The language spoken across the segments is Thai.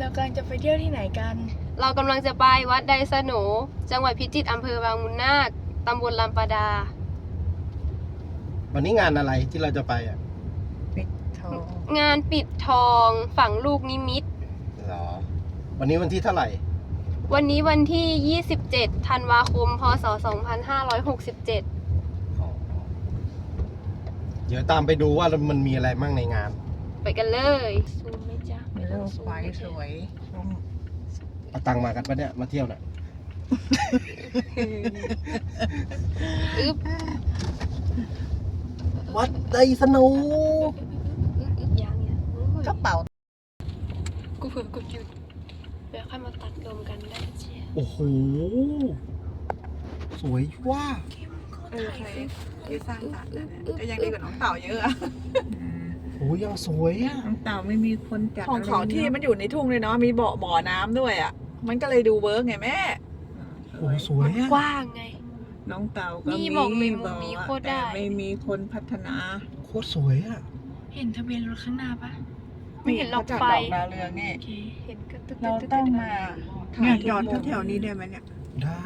เรากำลังจะไปเที่ยวที่ไหนกัน เรากำลังจะไปวัดไดสโหนจังหวัดพิจิตรอำเภอบางมุนนาคตำบลลำปะดา วันนี้งานอะไรที่เราจะไปอะปิดทองงานปิดทองฝังลูกนิมิตเหรอ วันนี้วันที่เท่าไหร่ วันนี้วันที่ 27 ธันวาคม พศ 2567อ๋อเดี๋ยวตามไปดูว่ามันมีอะไรมั่งในงาน ไปกันเลยซูมไหมจ๊ะมีรูปไฟสวยร่มเอาตังค์มากันปะเนี่ยมาเที่ยวน่ะอึ๊บวัดไดสโนอึ๊บอึ๊บยังยังโอ้ยกระเป๋ากูเผื่อกดหยุดเดี๋ยวค่อยมาตัดรวมกันได้เชียโอ้โห สวยว่าเออใครที่สร้างสรรค์นะเนี่ยก็ยังดีกว่าน้องเต่าเยอะอะ โอ้ยังสวยอะน้องเต่าไม่มีคนจัดของเขาที่มันอยู่ในทุ่งเลยเนาะมีบ่อบ่อน้ำด้วยอะ มันก็เลยดูเวิร์กไงแม่ โอ้สวยอะกว้างไง น้องเต่าก็นี่มีบอกมีมุมบอกมีว่าโคตรได้ แต่ไม่มีคนพัฒนา โคตรสวยอะเห็นทะเบียนรถข้างหน้าปะไม่เห็นหรอกขาจัดไฟดอกดาวเรืองนี่ โอเคเห็นก็ตึ๊ดๆๆๆเราต้องมาเนี่ยจอดแถวๆนี้ได้ไหมเนี่ย ได้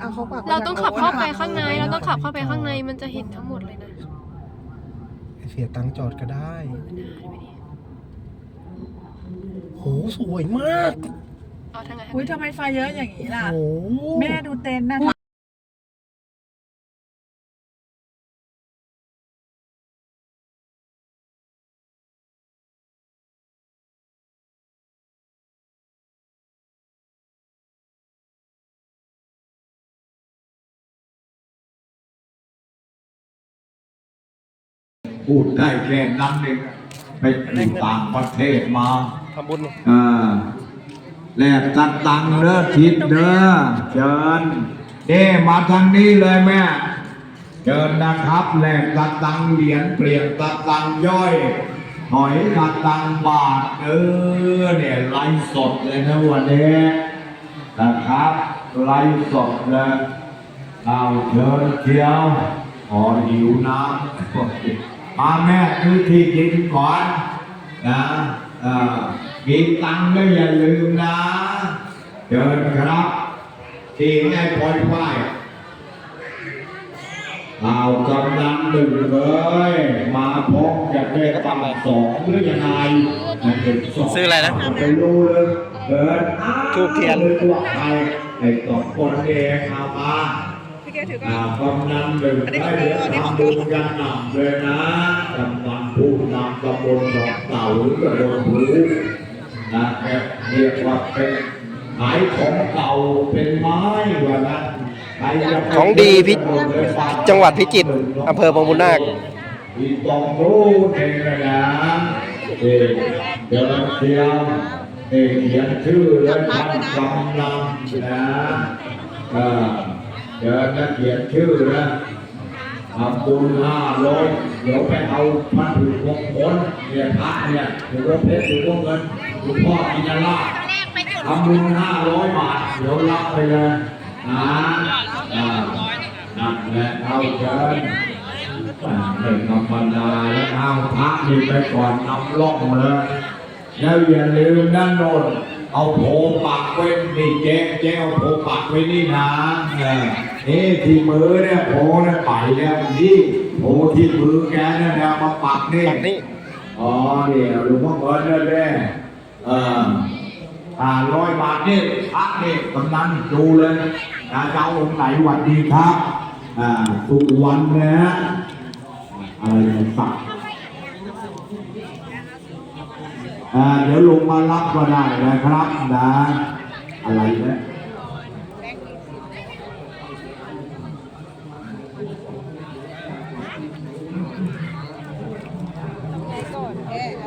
เอาเขาปักไว้เราต้องขับเข้าไปทข้างใน เราต้องขับเข้าไปข้างในมันจะเห็นทั้งหมดเลยนะเสียตังค์จอดก็ได้โหสวยมาก เอาทางไหนอุ้ยทำไมไฟเยอะอย่างนี้ล่ะ โอ้ แม่ดูเต็นท์นะ พูดได้แค่นั้นเองไปอยู่ต่างประเทศมาทำบุญอ่าแลกตัดตังค์เด้อทิศเด้อเชิญเด้มาทางนี้เลยแม่เชิญนะครับแลกตัดตังค์เหรียญเปลี่ยนตัดตังค์ย่อยหอยตัดตังค์บาทเออเนี่ยไลฟ์สดเลยนะวันนี้นะครับไลฟ์สดเลยเอาเชิญเชียวขอหิวน้ำ มาแม่ซื้อที่กินก่อนนะเอ่อมีตังค์ก็อย่าลืมนะเชิญครับที่ให้ปล่อยไฟเอากำลังหนึ่งเลยมาพบจะได้ตั้งสองหรือยังไงมันเป็นสงซื้ออะไรนะไปรู้เลยเกิดทูบเทียนเลยว่าใครไอ้สองคนเองเอามา พี่แกถือก็อ่ากำนันหนึ่งได้เรียนทำบุญกันนำเลยนะกำนันผู้นำตำบลดอกเต่าหรือกระโดดหูนะแกเรียกว่าเป็นขายของเก่าเป็นไม้ว่านั้นใครจะไปของดีพิจังหวัดพิจิตรอำเภอบางบุญนาคมีตองรู้เองเลยนะเด็กเดินเที่ยวเด็กเขียนชื่อและทำกำลังนะ เออเดินแล้วเขียนชื่อนะทำบุญห้าร้อยเดี๋ยวไปเอาพระถูกมงคลเนี่ยพระเนี่ยถือว่าเพชรถือว่าเงินหลวงพ่อกินลาภทำบุญห้าร้อยบาทเดี๋ยวรับไปเลยนะอ่านั่นแหละเอาเชิญเป็นธรรมดาแล้วเอาพระนี่ไปก่อนนำล่องเลยแล้วอย่าลืมนั่นโนน เอาโผปักไว้นี่เจ๊เจ๊เอาโผปักไว้นี่นะเออนี่ที่มือเนี่ยโผเนี่ยไปแล้วนี่โผที่มือแกเนี่ยเอามาปักนี่ปักนี่อ๋อเนี่ยหลวงพ่อเบิร์ดเนี่ยแน่เอออ่าร้อยบาทนี่พระนี่กำนันดูเลยอาเจ้าองค์ไหนหวัดดีครับ อ่าสุวรรณนะฮะอะไรนะสักอ่า เดี๋ยวลงมารับก็ได้นะครับนะอะไรนะ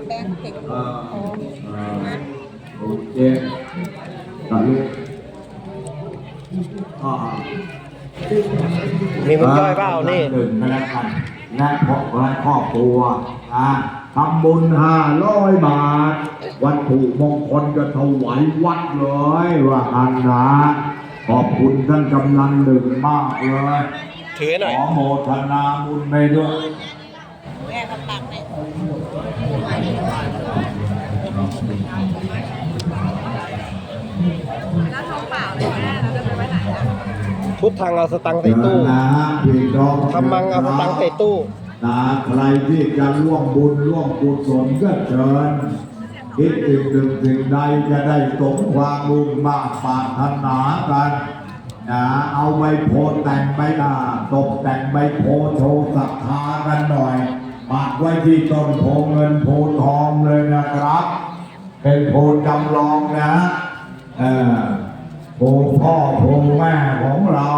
แบงค์เก็บเอ่อเอ่อโอเคตัดลูกอ่ามีมุกย่อยเปล่านี่หนึ่งก็แล้วกันและครอบและครอบครัวอ่าท ทำบุญห้าร้อยบาท วัตถุมงคลก็ถวายวัดเลยว่าอันนะขอบคุณท่านกำลังหนึ่งมากเลยถืหน่อยขอโมทนาบุญไปด้วยทุทธังเอาสตังค์ใส่ตู้ทำมังเอาสตังค์ใส่ตู้ นะใครที่จะร่วมบุญร่วมกุศลก็เชิญคิดอีกหนึ่งสิ่งใดจะได้สมความมุ่งมาปรารถนากันนะเอาใบโพแต่งใบหน้าตกแต่งใบโพโชว์ศรัทธากันหน่อยปักไว้ที่ต้นโพเงินโพทองเลยนะครับ เป็นโพจำลองนะเออโพพ่อโพแม่ของเรา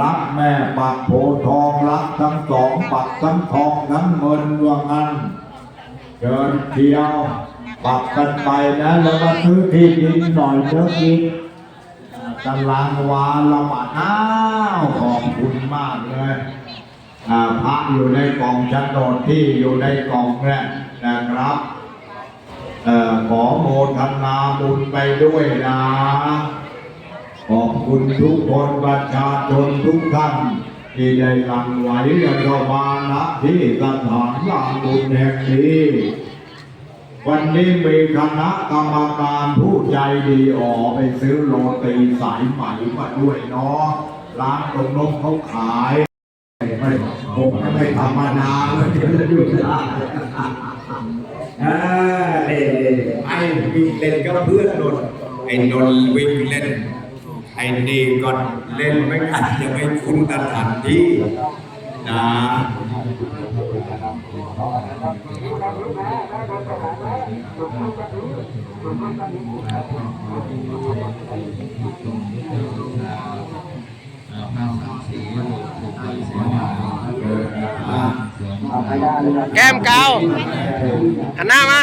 รักแม่ปักโพทองรักทั้งสองปักทั้งทองทั้งเงินว่างั้นเชิญเที่ยวปักกันไปนะแล้วมาซื้อที่ดินหน่อยเถอะกินตารางวาละบาทอ้าวขอบคุณมากเลยพระอยู่ในกองโฉนดที่อยู่ในกองเนี่ยนะครับขอโมทนาบุญไปด้วยนะ ขอบคุณทุกคนประชาชนทุกท่านที่ได้หลั่งไหลกันเข้ามาณที่สถานลานบุญแห่งนี้วันนี้มีคณะกรรมการผู้ใจดีออกไปซื้อโรตีสายไหมมาด้วยเนาะร้านตรงนกเขาขายไม่ผมไม่ธรรมดาเลยดี๋ยวจะดูได้อ่าเอ้ไอ้วิ่งเล่นกับเพื่อนนนไอ้นนวิ่งเล่น อ้นี่ก็เล่นไม่กันจะไม่คุ้นสถานที่นะแก้มเกาหันหน้ามา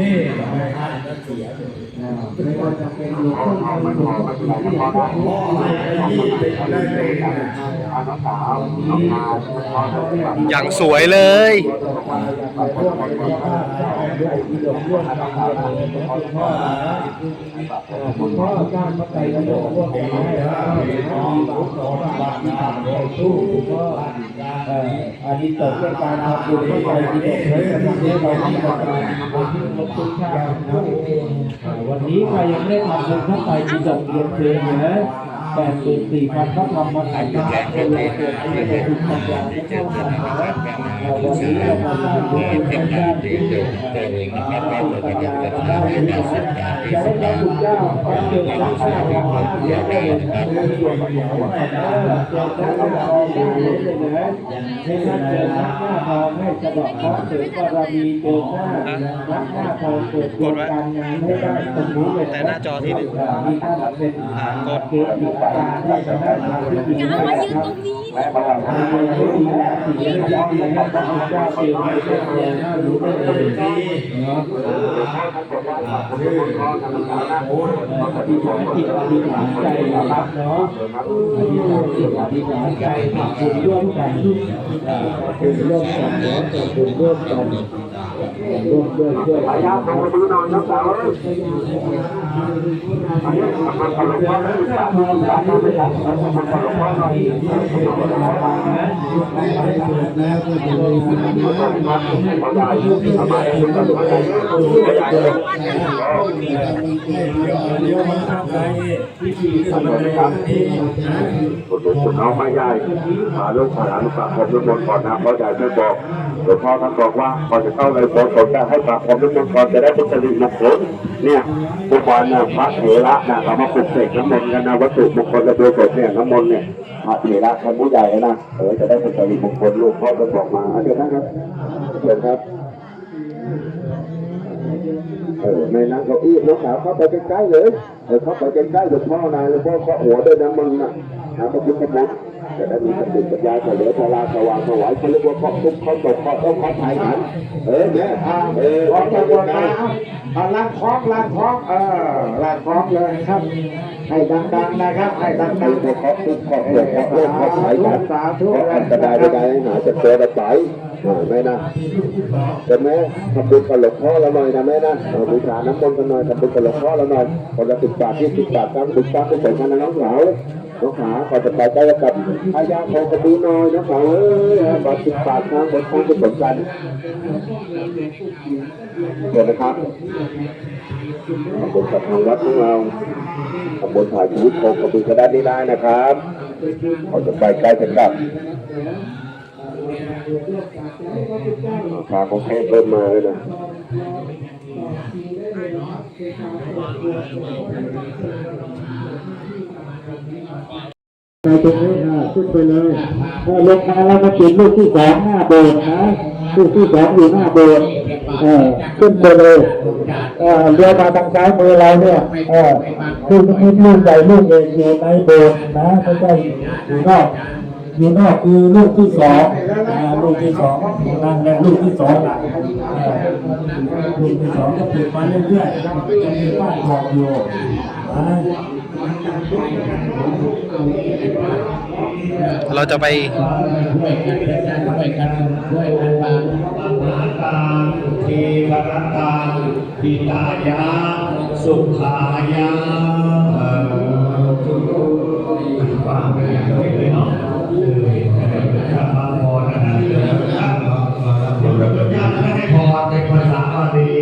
นี่ไม่ให้ก็เสียเลยไม่ว่าจะเป็นหลวงพ่อหลวงพ่อพ่อให้ไปยี่สิบได้เลยนอย่างสวยเลยอันนี้ตกเรื่องการทำบุญเข้าไปที่ตกเลยทำให้เราที่ประการลบทุกชาติวันนี้ใครยังไม่ได้ทำบุญเข้าไปที่ตกเรียนเชิญเลย แปดสิบสี่พันพระธรรมมาถ่ายทอดเกิดเกิดที่เป็นบุญปัญญาที่เข้ามาวันนี้เรามาสร้างบุญเป็นชาติที่เกิดเกิดปัญญาได้บุญจะได้รับบุญเจ้าพระเกิดจากชาติของเดียวได้เจอได้เจอได้เราได้เลยนะให้ท่านเจอหน้าทองให้สะดอกเคราะห์ถึงบารมีเจอหน้ารักหน้าทองเกิดการงานให้ได้ตรงนี้เลยแต่หน้าจอที่หนึ่งมีท่านเป็นกดเกจิการที่จะได้ทำที่ดีนะครับและบารมีที่ดีแล้วที่จะย้อนในพระพุทธเจ้าเกิดในเรื่องแย่น่ารู้ได้เลยเนาะอธิษฐานจิตอธิษฐานใจนะครับเนาะอธิษฐานจิตอธิษฐานใจทำบุญร่วมกันทำบุญร่วมกันเนาะทำบุญร่วมกัน ร่วมด้วยช่วยกันเอาไม่ใหญ่มาลูกหลานฝากผมทุกคนก่อนนะเพราะใหญ่ไม่บอกหลวงพ่อท่านบอกว่าก่อจะเข้าในโบสถ์ผมจะให้ฝากผมทุกคนก่อนจะได้เป็นสิริมงคลเนี่ยทุกวันเนี่ยพระเถระนะเรามาปลุกเสกน้ำมนต์กันนะวัตถุมงคลและโดยสดเนี่ยน้ำมนต์เนี่ยพระเถระท่านผู้ใหญ่นะเออจะได้เป็นสิริมงคลลูกพ่อจะบอกมาเชิญนะครับเชิญครับเออในนั้นเก้าอี้น้องสาวเข้าไปใกล้ๆเลยเออเข้าไปใกล้ๆหลวงพ่อนายหลวงพ่อเคาหัวด้วยนะมึงนะ นะพระพุทธมนต์จะได้มีสติปัญญาเฉลียวฉลาดสว่างสวายเขาเรียกว่าเคาะทุกข์เคาะตกเคาะต้องเคาะไทยกันเออแม่ยเออขอเคาะบตคุกนะเอาลางคล้องลางคล้องเออลางคล้องเลยครับ ให้ดังๆนะครับ ให้ดังเคาะๆทุกข์เคาะตกเคาะโลกเคาะไทยกันสาธุเคาะอันตรายใดๆหาจะเจอได้ไปเเออแม่นะเดี๋ยวแม่ทำบุญกับหลวงพ่อเราหน่อยนะแม่นะบูชาน้ำมนต์กันหน่อยทำบุญกับหลวงพ่อเราหน่อยคนละสิบบาทยี่สิบบาทสามสิบบาทก็เสร็จกันนะน้องสาว น้องขาก่อจะไปใกล้กับอายาโคกระดูหน่อยน้องสาเอ้ยบาทสิบบาทนะบนทางจะสมกันเดี๋ยวนะครับทำบุญกับทางวัดของเราทำบุญถ่ายชีวิตโคกระดูกระดานนี้ได้นะครับเขาจะไปใกล้จะกลับราคาของเทพเริ่มมาเลยนะ ไปตรงนี้อ่าขึ้นไปเลยเออลงมาแล้วมาติดลูกที่สองหน้าโบสถ์นะลูกที่สองอยู่หน้าโบสถ์เออขึ้นไปเลยเออเรือมาทางซ้ายมือเราเนี่ยเออลูกนิดลูกใหญ่ลูกเอกอยู่ในโบสถ์นะไม่ใช่อยู่นอกอยู่นอกคือลูกที่สองลูกที่สองนั่นแหละลูกที่สองลูกที่สองก็ติดมาเรื่อยๆจะมีป้ายบอกอยู่นะ เราจะไปทีวรตังปิตายาสุขายาทุก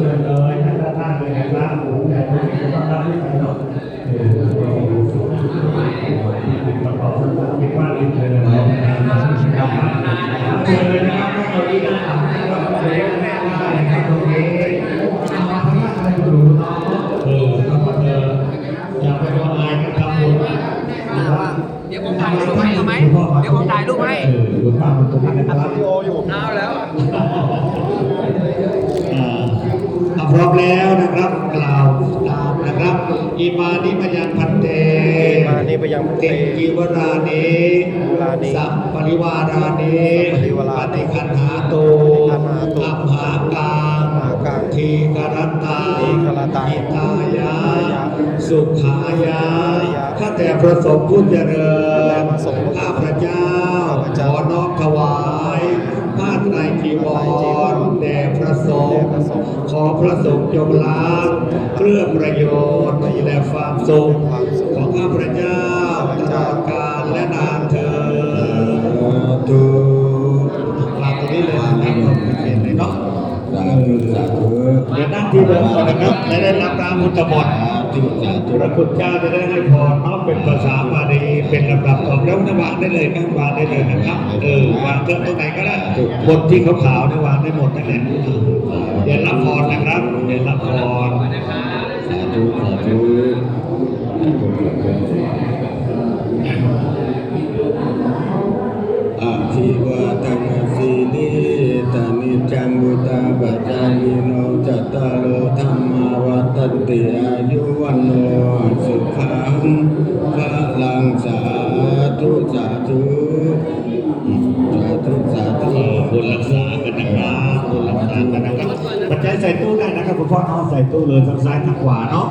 เลยนะครับเชิญเลยท่านด้านเลยนะครับผมแต่ทุกคนต้องรับที่ไหนเนาะเออประกอบสัญญาคิดว่ารีบเชิญเลยนะครับเชิญเลยนะครับถ้าเราดีนะครับเราก็เลยแม่ได้นะครับตรงนี้เอามาข้างหน้าให้ดูเนาะเออก็มาเจออย่าไปออนไลน์กันครับคุณนะครับเดี๋ยวผมถ่ายรูปให้เอาไหมเดี๋ยวผมถ่ายรูปให้เออดูภาพมันตรงนี้นะครับ แล้วนะครับกล่าวตามนะครับอิมานิมยังพันเตมานิพยังพันเต ติกิวรานิวรานิสัพปริวารานิสัพปริวารานิปฏิคันหาโตปฏิคันหาโตอัมหากังอัมหากังทีกรัตตาทีกรัตตังอิตายาอิตายะสุขายายะข้าแต่พระสงฆ์ผู้เจริญข้าแต่พระสงฆ์ผู้เจริญข้าพระเจ้าข้าพขเจ้า อน้อมถวายผ้าไตรจีวร ขอพระสงฆ์จงล้างเครื่องประโยชน์ที่และความสุขของข้าพระเจ้าตลอดกาลและนานเธอญกราตรงนี้เลยนะครับเห็นเลยเนาะเดี๋ยวนั่งที่เดิมก่อนนะครับและได้รับการมุตบอด ทพระคุณเจ้าจะได้ให้พรเนาะเป็นภาษาบาลีเป็นลำดับของแล้วนวางได้เลยครับวางได้เลยนะครับเออวางเติมตรงไหนก็ได้บทที่ขาวๆเนี่ยวางได้หมดนั่นแหละเดี๋ยวรับพรนะครับเดี๋ยวรับพรสาธุสาธุอาภิวาทนาสีนิตานิจังบุตาปัจจายิโนจัตตารโลธรรมา วันติอายุวันโนสุขังพลังสาธุสาธุสาธุสาธุบุญรักษากันนะครับบุญรักษากันนะครับปัจจัยใส่ตู้ได้นะครับคุณพ่อเอาใส่ตู้เลยทางซ้ายทางขวาเนาะ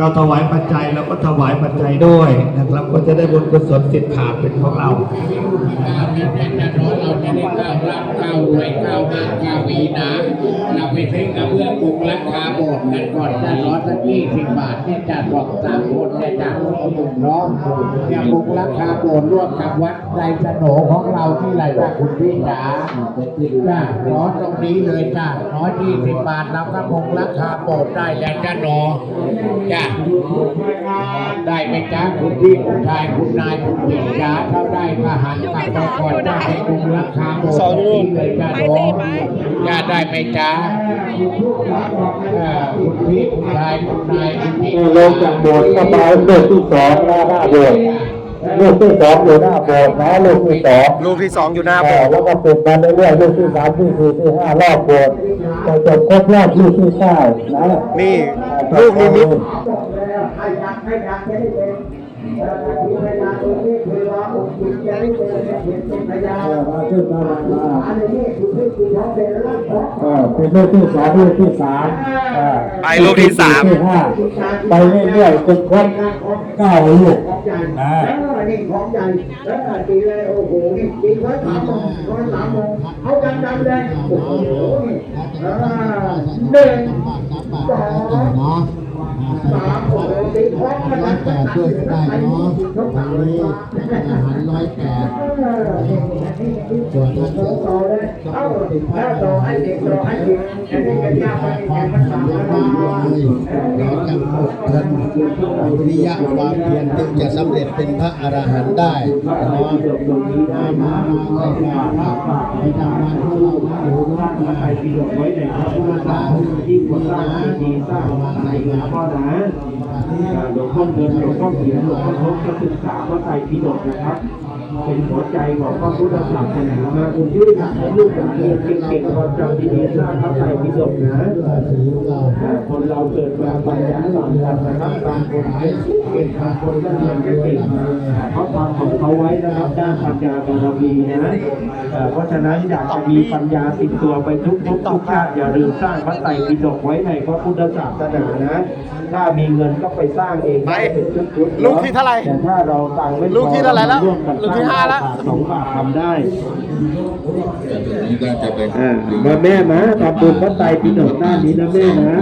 เราถวายปัจจัยเราก็ถวายปัจจัยด้วยนะครับก็จะได้บุญกุศลติดขาดเป็นของเราเราจะได้ก้าวร่างก้าวรวยก้าวหน้าก้าววีนะเราไปซื้อกระเบื้องปรุงราคาโบสถ์กันก่อนจะร้อยสักยี่สิบบาทเนี่ยจะบอกสามคนเนี่ยจะเอาหนึ่งร้อยเนี่ยปรุงราคาโบสถ์ร่วมกับวัดใจสโหนของเราที่ไรจ้ะคุณพี่จ๋าจ้ะร้อยตรงนี้เลยจ้ะร้อยยี่สิบบาทเราก็ปรุงราคาโบสถ์ได้แล้วจ้ะหนอจ้ะได้ไหมจ๊ะคุณพี่คุณชายคุณนายคุณหญิงจ๋าเท่าได้ก็หันกลับไปก่อนจ้าไปดูราคาหมดนี้เลยจ้าน้องจ้าได้ไหมจ๊ะเอ่อคุณพี่คุณชายคุณนายคุณหญิงลงจากโบสถ์ก็ไปลูกที่สองหน้าหน้าโบสถ์ ลูกที่สองอยู่หน้าโบสถ์นะลูกที่สองลูกที่สองอยู่หน้าโบอ่าสถ์แล้วก็ฝึกมาเรื่อยๆลูกที่สามที่สี่ที่ห้ารอบโบสถ์จนจบครบรอบลูกที่เก้านะนี่ลูกนิมิต มาขึ้นมามาอ่าเป็นลูกที่สองลูกที่สามอ่าไปลูกที่สามลูกที่ห้าไปเรื่อยๆจนครบเก้าลูกนะนี่ของใหญ่แล้วตีเลยโอ้โหนี่ตีร้อยสามโมงร้อยสามโมงเอาดังๆเลยโอ้โหอ่าหนึ่งสอง สามโอ้โหตีพร้อมกันนะช่วยได้เนาะตรงนี้หันร้อยแปดส่วนนั้นต่อเลยเอ้าถ้าต่อให้เด็กต่อให้เด็กอันนี้ก็ยากไปแข่งมันสามเลยเราจะอดทนวิริยะความเพียรจึงจะสำเร็จเป็นพระอรหันต์ได้เนาะมามามาไปทำงานของเราอยู่ร่างกายที่ยกไว้ในพระพุทธศาสนาที่ควรสร้างที่สร้างมาในหลวงพ่อนะหลวงพ่อเดินหลวงพ่อเขียนหลวงพ่อทบก็ศึกษาพระไตรปิฎกนะครับ เป็นหัวใจของพระพุทธศาสนามาคุณที่ทำให้ลูกเรียนเก่งๆความจำดีๆสร้างพระไตรปิฎกนะคนเราเกิดมาปัญญาหลังนะครับบางคนเรียนเก่งบางคนก็เรียนไม่เก่งเขาทำของเขาไว้นะครับด้านปัญญาบารมีนะเพราะฉะนั้นอยากจะมีปัญญาติดตัวไปทุกทุกทุกชาติอย่าลืมสร้างพระไตรปิฎกไว้ในพระพุทธศาสนานะ ถ้ามีเงินก็ไปสร้างเองไปเป็นชุดๆลูกที่เท่าไหร่แต่ถ้าเราตังค์ไม่พอลูกที่เท่าไหร่แล้วร่วมกันลูกที่ห้าแล้ว สองบาททำได้นี่ก็จะเป็นอ่ามาแม่นะทำบุญพระไตรปิฎกด้านนี้นะแม่นะ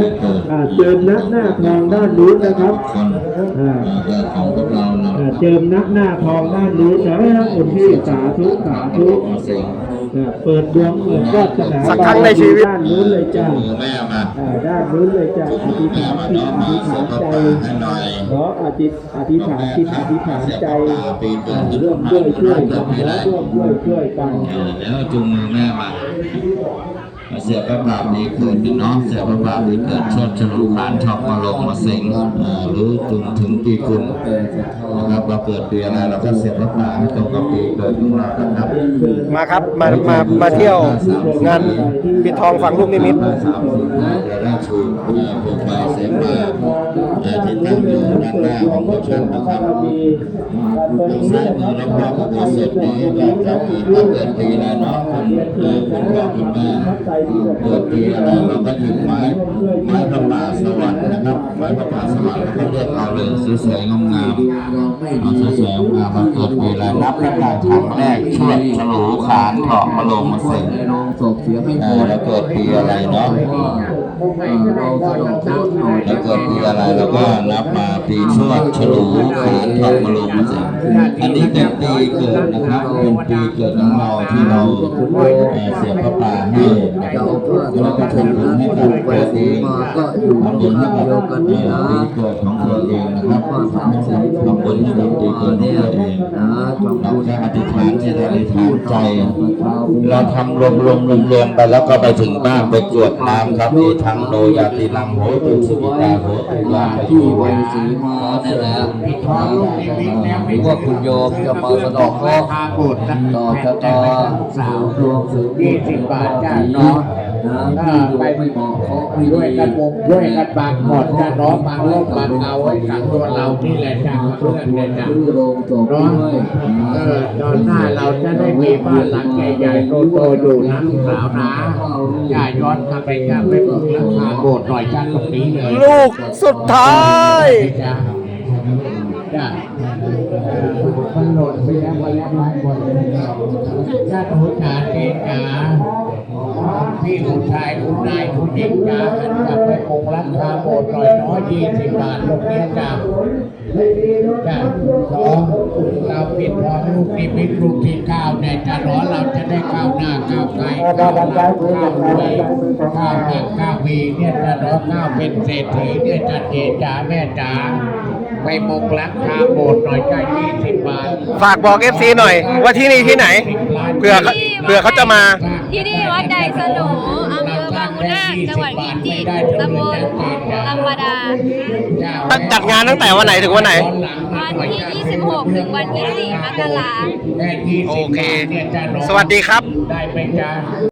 อ่าเจิมนักหน้าทองด้านนู้นนะครับคนอ่าเรื่องของพวกเราเนาะอ่าเจิมนักหน้าทองด้านนู้นนะคุณพี่สาธุสาธุมาสิงอ่า เปิดดวงเปิดวาสนาสักครั้งในชีวิต ด้านนู้นเลยจ้ามือแม่มาอ่าด้านนู้นเลยจ้าอธิษฐานจิตอธิษฐานใจให้หน่อยเนาะอธิษอธิษฐานจิตอธิษฐานใจอ่าร่วมด้วยช่วยกันนะร่วมด้วยช่วยกันแล้วจูงมือแม่มามา เสียพระบาทดีเกิดเนาะเสียพระบาทดีเกิดชดฉลูขานชอบมาลงมาสิงอ่าหรือจุงถึงปีกุลนะครับเราเกิดปีอะไรเราก็เสียพระบาทให้ตรงกับปีเกิดของเรานะครับมาครับมามามาเที่ยวงานปิดทองฝังลูกนิมิตสามสิบนะจะได้ชูอ่าผูกใบเสมาอ่าที่ตั้งอยู่ด้านหน้าของพระท่านนะครับทางซ้ายมือรอบๆพระโบสถนี้ก็จะมีพระเกิดปีอะไรเนาะคุณเอ่อคุณพ่อคุณแม่เปิดปีอะไรเราก็หยิบไม้ไม้พระป่าสวรรค์นะครับไม้พระป่าสวรรค์เราเลือกเอาเลยสวยๆงามๆเอาสวยๆงามมาเกิดปีอะไรนับตั้งแต่ครั้งแรกชวดฉลูขานเถาะมาลงมาเสร็จเสียให้เออแล้วเกิดปีอะไรเนาะ เรากเคราะห์หน่อยแล้วเกิดปีอะไรเราก็นับมาปีชวดฉลูขานทองมาลงมาเสร็จอันนี้เป็นปีเกิดนะครับ เป็นปีเกิดของเราที่เราเสียพระป่าให้นะครับแล้วก็ทำบุญให้กับตัวเองทำบุญให้กับปีเกิดของตัวเองนะครับทำบุญให้กับปีเกิดของตัวเองเราแค่อธิษฐานจิตอธิษฐานใจ เราทำรวมรวมรวมรวมไปแล้วก็ไปถึงบ้านไปกรวดน้ำครับเอทังโนยาตินังโหตุสุวิตาโหตุยาปโยที่วัยสีมาเนี่ยแหละพวกคุณโยมจะมาสะดอกเคราะห์ต่อชะตาสาวดวงถึงยี่สิบบาทจ้าเนาะถ้าไปไม่เหมาะเขาไม่ด้วยกันบกด้วยกันบางหมดจ้าเนาะบางโลกบางเอาไว้กับตัวเรานี่แหละจ้าเพื่อนเนี่ยจ้าเนาะเออตอนหน้าเราจะได้มีบ้านหลังใหญ่ๆโตๆอยู่นะลูกสาวนะอย่าย้อนกลับไปจ้าไปบอกราคาโบสถ์หน่อยจ้าตรงนี้เลยลูกสุดท้ายจ้าจ้ามันหล่นไปแล้ววันแล้วหลายวันญาติหูขาเกกาคุณพี่คุณชายคุณนายคุณหญิงจ้าหันกลับไปคงราคาโบสถ์หน่อยน้อยยี่สิบบาทลูกเนี้ยจ้าจ้าสอง เราปิดทองลูกนี้ปิดลูกที่เก้าเนี่ยจะร้อนเราจะได้ก้าวหน้าก้าวไกลก้าวหน้าก้าวรวยก้าวหน้าก้าววีเนี่ยจะร้อนก้าวเป็นเศรษฐีเนี่ยจะเจจ๋าแม่จ๋าไปมงราคาโบสถ์หน่อยจ้ายี่สิบบาทฝากบอก FC หน่อยว่าที่นี่ที่ไหนเผื่อเผื่อเขาจะมา ที่นี่วัดใดสนอำเภอบา มุนาจังหวัดพิจิตรตำบลลำบาดาจัดงานตั้งแต่วันไหนถึงวันไหน วันที่ 26 ถึงวันที่4มกราโอเค สวัสดีครับได้ไหมจ๊ะ